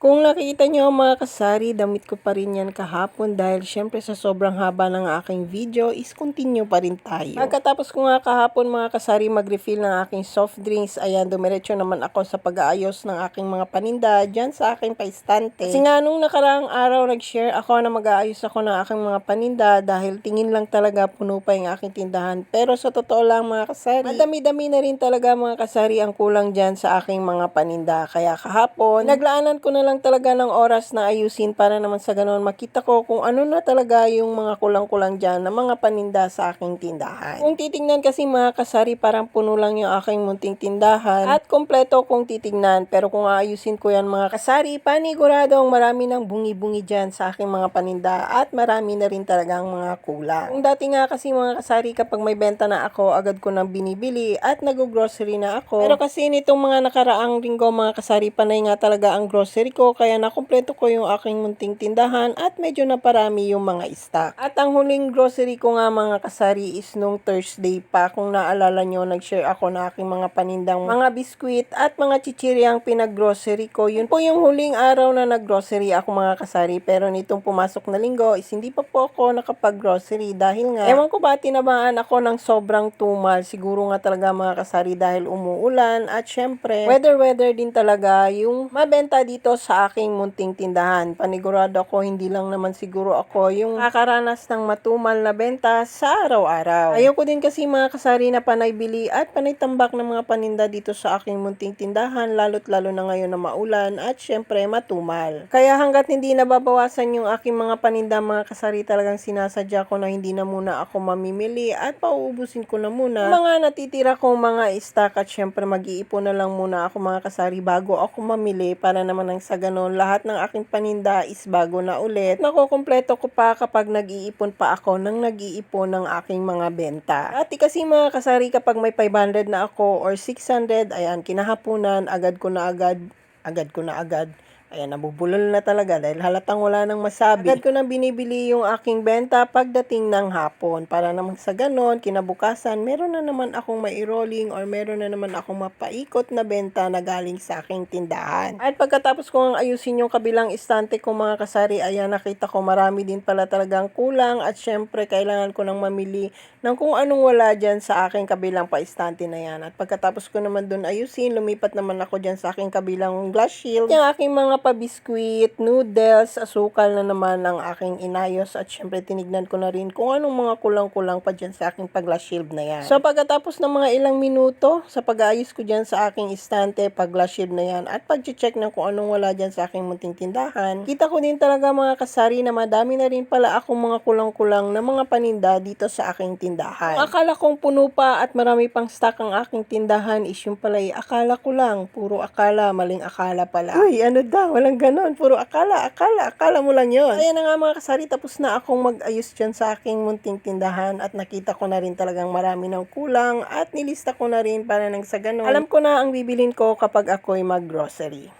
Kung nakikita nyo mga kasari, damit ko pa rin yan kahapon dahil syempre sa sobrang haba ng aking video is continue pa rin tayo. Pagkatapos ko nga kahapon mga kasari mag-refill ng aking soft drinks, ayan dumiretso naman ako sa pag-aayos ng aking mga paninda dyan sa aking paistante. Kasi nga nung nakaraang araw nag-share ako na mag-aayos ako ng aking mga paninda dahil tingin lang talaga puno pa yung aking tindahan. Pero sa totoo lang mga kasari, madami-dami na rin talaga mga kasari ang kulang dyan sa aking mga paninda. Kaya kahapon, naglaanan ko na lang talaga ng oras na ayusin para naman sa ganun makita ko kung ano na talaga yung mga kulang-kulang dyan na mga paninda sa aking tindahan. Kung titingnan kasi mga kasari, parang puno lang yung aking munting tindahan at kompleto kung titingnan. Pero kung aayusin ko yan mga kasari, paniguradong marami ng bungi-bungi dyan sa aking mga paninda at marami na rin talagang mga kulang. Kung dati nga kasi mga kasari, kapag may benta na ako, agad ko nang binibili at nag-grocery na ako. Pero kasi nitong mga nakaraang linggo mga kasari, panay nga talaga ang grocery ko, kaya nakumpleto ko yung aking munting tindahan at medyo naparami yung mga stock. At ang huling grocery ko nga mga kasari is nung Thursday pa. Kung naalala nyo, nag-share ako na aking mga panindang mga biskwit at mga chichiryang pinag-grocery ko. Yun po yung huling araw na nag-grocery ako mga kasari. Pero nitong pumasok na linggo is hindi pa po ako nakapag-grocery dahil nga, ewan ko ba, tinamaan ako ng sobrang tumal. Siguro nga talaga mga kasari dahil umuulan at syempre, weather-weather din talaga yung mabenta dito sa aking munting tindahan. Panigurado ako, hindi lang naman siguro ako yung kakaranas ng matumal na benta sa araw-araw. Ayoko din kasi mga kasari na panay bili at panay tambak ng mga paninda dito sa aking munting tindahan, lalo't lalo na ngayon na maulan at syempre matumal. Kaya hanggat hindi nababawasan yung aking mga paninda mga kasari talagang sinasadya ko na hindi na muna ako mamimili at pauubusin ko na muna mga natitira kong mga stock at syempre mag-iipon na lang muna ako mga kasari bago ako mamili para naman nang sa ganon lahat ng aking paninda is bago na ulit. Nakukumpleto ko pa kapag nag-iipon pa ako ng nag-iipon ng aking mga benta. At kasi mga kasari kapag may 500 na ako or 600, ayan, kinahapunan, agad ko na agad, agad ko na agad, Ayan, nabubulol na talaga dahil halatang wala nang masabi. Agad ko nang binibili yung aking benta pagdating ng hapon. Para naman sa ganon, kinabukasan, meron na naman akong mai-rolling or meron na naman akong mapaikot na benta na galing sa aking tindahan. At pagkatapos ko ang ayusin yung kabilang istante ko mga kasari, ayan, nakita ko marami din pala talagang kulang at syempre kailangan ko nang mamili ng kung anong wala dyan sa aking kabilang paistante na yan. At pagkatapos ko naman dun ayusin, lumipat naman ako dyan sa aking kabilang glass shield. Yung aking mga pabiskwit, noodles, asukal na naman ang aking inayos at syempre tinignan ko na rin kung anong mga kulang-kulang pa dyan sa aking pag-glass shield na yan. So pagkatapos ng mga ilang minuto sa pag-aayos ko dyan sa aking istante, pag-glass shield na yan at pag-check ng kung anong wala dyan sa aking munting tindahan, kita ko din talaga mga kasari na madami na rin pala akong mga kulang-kulang na mga paninda dito sa aking tindahan. Ang akala kong puno pa at marami pang stock ang aking tindahan is yung pala akala ko lang, puro akala, maling akala pala. Uy, ano daw, walang ganon, puro akala, akala, akala mo lang yon. Ayan na nga mga kasari, tapos na akong mag-ayos dyan sa aking munting tindahan at nakita ko na rin talagang marami ng kulang at nilista ko na rin para nang sa ganon. Alam ko na ang bibilin ko kapag ako'y mag-grocery.